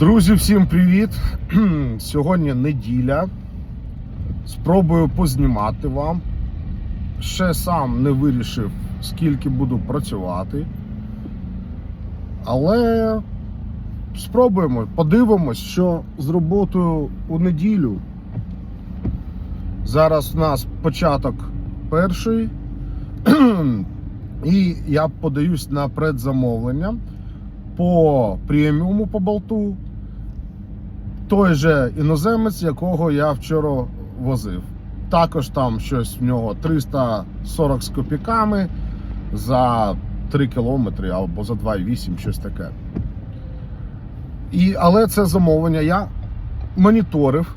Друзі, всім привіт! Сьогодні неділя. Спробую познімати вам. Ще сам не вирішив, скільки буду працювати. Але спробуємо, подивимось, що з роботою у неділю. Зараз у нас початок перший. І я подаюсь на предзамовлення по преміуму по болту. Той же іноземець, якого я вчора возив. Також там щось в нього 340 з копійками за 3 кілометри або за 2,8, щось таке. І, але це замовлення я моніторив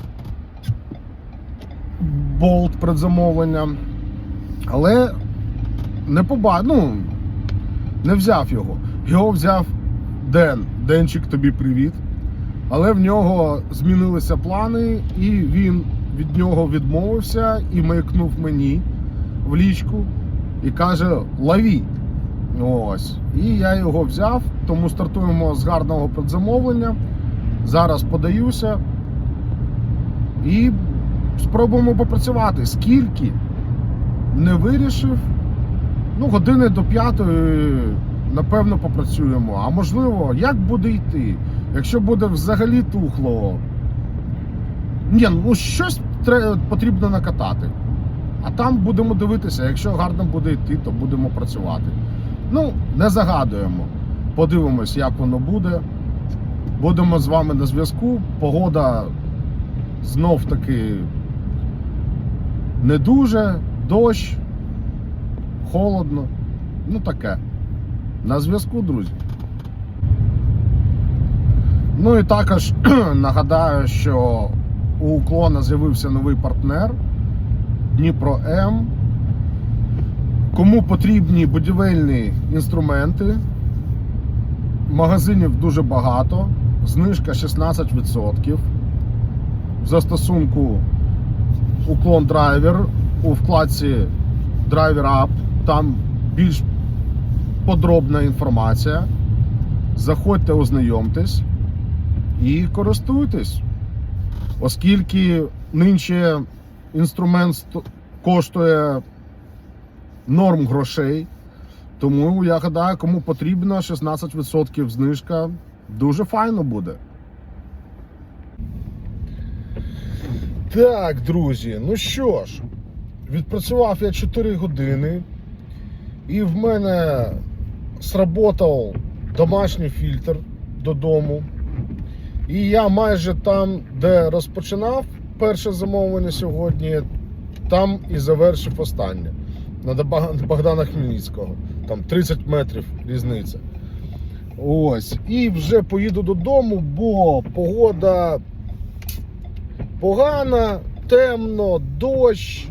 болт предзамовлення, але не побачив, ну, не взяв його. Його взяв Ден. Денчик, тобі привіт. Але в нього змінилися плани, і він від нього відмовився і маякнув мені в лічку і каже: лові. Ось. І я його взяв, тому стартуємо з гарного предзамовлення. Зараз подаюся і спробуємо попрацювати. Скільки не вирішив, ну, години до п'ятої, напевно, попрацюємо. А можливо, як буде йти? Якщо буде взагалі тухло, ні, ну щось тре- потрібно накатати. А там будемо дивитися, якщо гарно буде йти, то будемо працювати. Ну, не загадуємо. Подивимось, як воно буде. Будемо з вами на зв'язку. Погода знов таки не дуже, дощ, холодно. Ну таке. На зв'язку, друзі. Ну і також нагадаю, що у уклона з'явився новий партнер Дніпро М. Кому потрібні будівельні інструменти, магазинів дуже багато, знижка 16%. В застосунку уклон драйвер у вкладці Driver Up, там більш подробна інформація. Заходьте, ознайомтесь і користуйтесь. Оскільки нинче інструмент коштує норм грошей, тому я гадаю, кому потрібно 16% знижка, дуже файно буде. Так, друзі, ну що ж, відпрацював я 4 години, і в мене сработав домашній фільтр додому. І я майже там, де розпочинав перше замовлення сьогодні, там і завершив останнє. На Богдана Хмельницького. Там 30 метрів різниця. Ось. І вже поїду додому, бо погода погана, темно, дощ.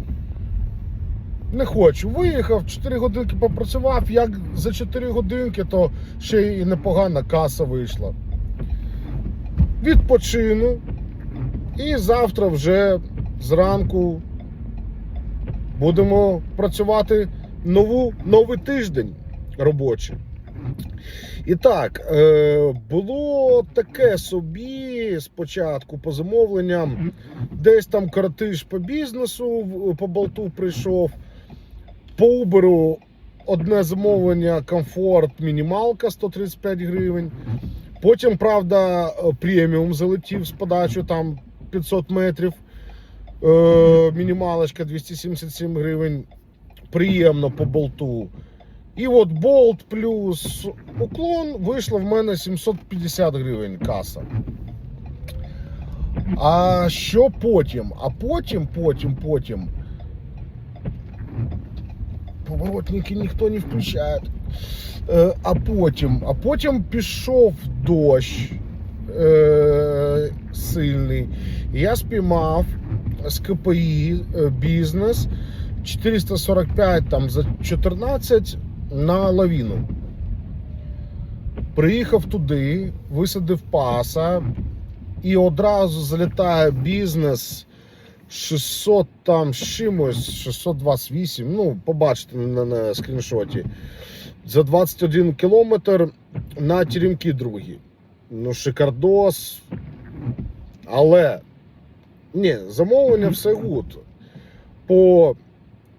Не хочу. Виїхав, 4 годинки попрацював. Як за 4 годинки, то ще і непогана каса вийшла. Відпочину. І завтра вже зранку будемо працювати нову, новий тиждень робочий. І так, е, було таке собі спочатку по замовленням. Десь там коротиш по бізнесу, по болту прийшов. По Uber одне замовлення, комфорт, мінімалка 135 гривень. Потім, правда, е, преміум залетів з подачу там 500 метрів. Е, мінімалочка 277 гривень. Приємно по болту. І от болт плюс уклон вийшло в мене 750 гривень каса. А що потім? А потім, потім, потім. Поворотники ніхто не включає. Е, а потім, а потім пішов дощ е, сильний. Я спіймав з КПІ е, бізнес 445 там за 14 на лавіну. Приїхав туди, висадив паса, і одразу залітає бізнес 600 там з чимось, 628. Ну, побачите на, на скріншоті. За 21 кілометр на теремки другі. ну, шикардос. Але ні, замовлення все гуд. По,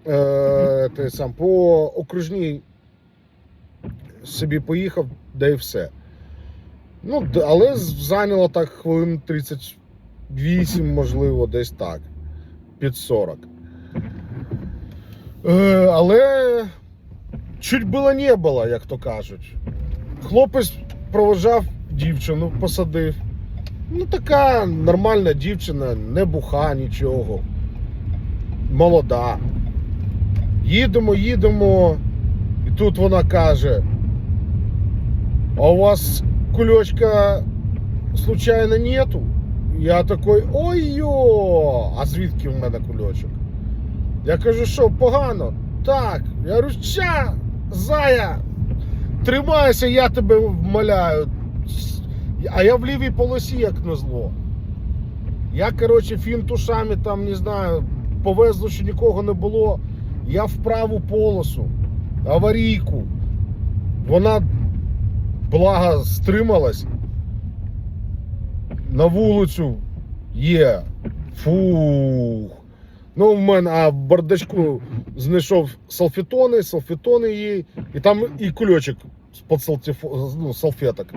е, по окружній собі поїхав, де і все. Ну, але зайняло так хвилин 38, можливо, десь так. Під 40. Е, але чуть було не було, як то кажуть. Хлопець провожав дівчину, посадив. Ну, така нормальна дівчина, не буха, нічого. Молода. Їдемо, їдемо. І тут вона каже: А у вас кульочка случайно нету? Я такой, ой-йо! А звідки в мене кульочок? Я кажу, що погано? Так. Я ща, зая, тримайся, я тебе вмоляю. А я в лівій полосі, як на зло. Я, коротше, фінтушами там, не знаю, повезло, що нікого не було. Я в праву полосу, аварійку. Вона, благо, стрималась. На вулицю є. Фух. Ну, в мене, а в бардачку знайшов салфетони, салфетони їй, і там і кульочок з-під ну, салфеток.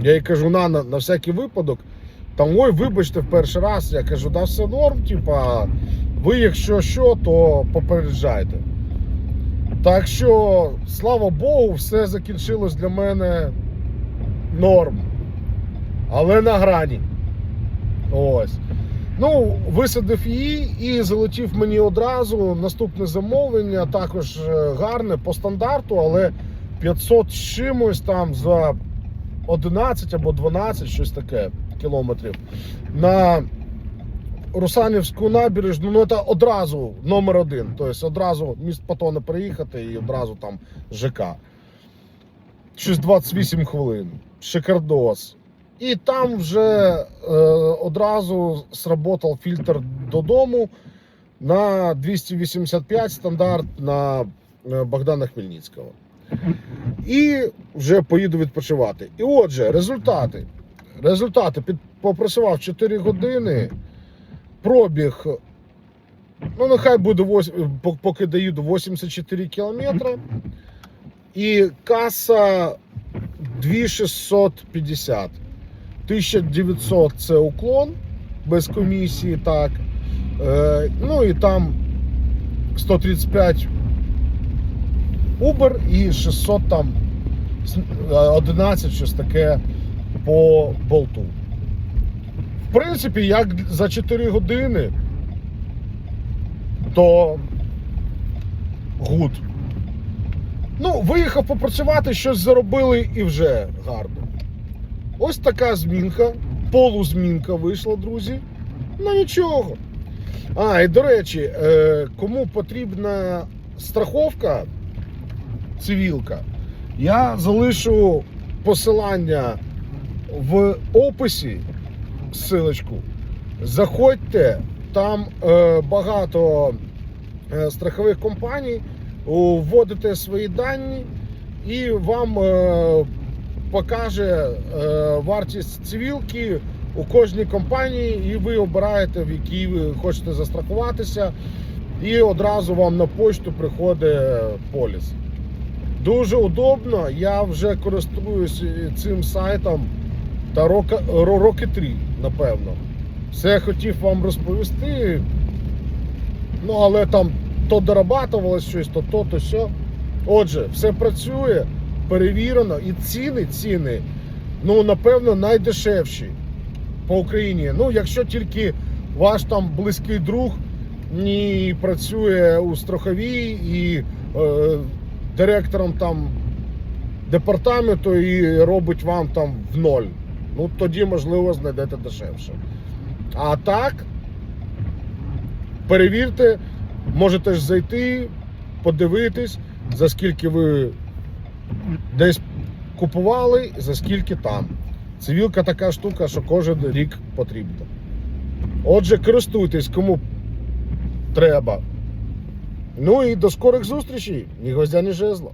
Я їй кажу, на, на, на всякий випадок. Там, ой, вибачте, в перший раз. Я кажу, да все норм, типа, ви, якщо що, то попереджайте. Так що, слава Богу, все закінчилось для мене норм. Але на грані. Ось. Ну, висадив її і залетів мені одразу. Наступне замовлення, також е, гарне по стандарту, але 500 з чимось там за 11 або 12, щось таке кілометрів. На Русанівську набережну, ну це одразу номер один. Тобто одразу міст Патона приїхати і одразу там ЖК. Щось 28 хвилин. Шикардос. І там вже е, одразу сработав фільтр додому на 285 стандарт на е, Богдана Хмельницького. І вже поїду відпочивати. І отже, результати. Результати під, попрацював 4 години, пробіг. Ну, нехай буде вось- пок- поки доїду 84 кілометри. І каса 2650. 1900 це уклон без комісії, так. Е, ну і там 135 Uber і 600 там е, 11 щось таке по болту. В принципі, як за 4 години, то гуд. Ну, виїхав попрацювати, щось заробили і вже гарно. Ось така змінка, полузмінка вийшла, друзі. Ну нічого. А, і до речі, е, кому потрібна страховка, цивілка, я залишу посилання в описі силочку. Заходьте, там е, багато е, страхових компаній, вводите свої дані і вам покаже е, вартість цивілки у кожній компанії, і ви обираєте, в якій ви хочете застрахуватися, і одразу вам на почту приходить поліс. Дуже удобно. Я вже користуюсь цим сайтом та роки, ро- роки три, напевно. Все хотів вам розповісти. Ну, але там то дорабатувалось щось, то то, то сьо. Отже, все працює, перевірено, і ціни, ціни, ну, напевно, найдешевші по Україні. Ну, якщо тільки ваш там близький друг не працює у страховій і е, директором там департаменту і робить вам там в ноль. Ну, тоді, можливо, знайдете дешевше. А так, перевірте, можете ж зайти, подивитись, за скільки ви десь купували, за скільки там. Цивілка така штука, що кожен рік потрібна. Отже, користуйтесь, кому треба. Ну і до скорих зустрічей. Ні гвоздя, ні жезла.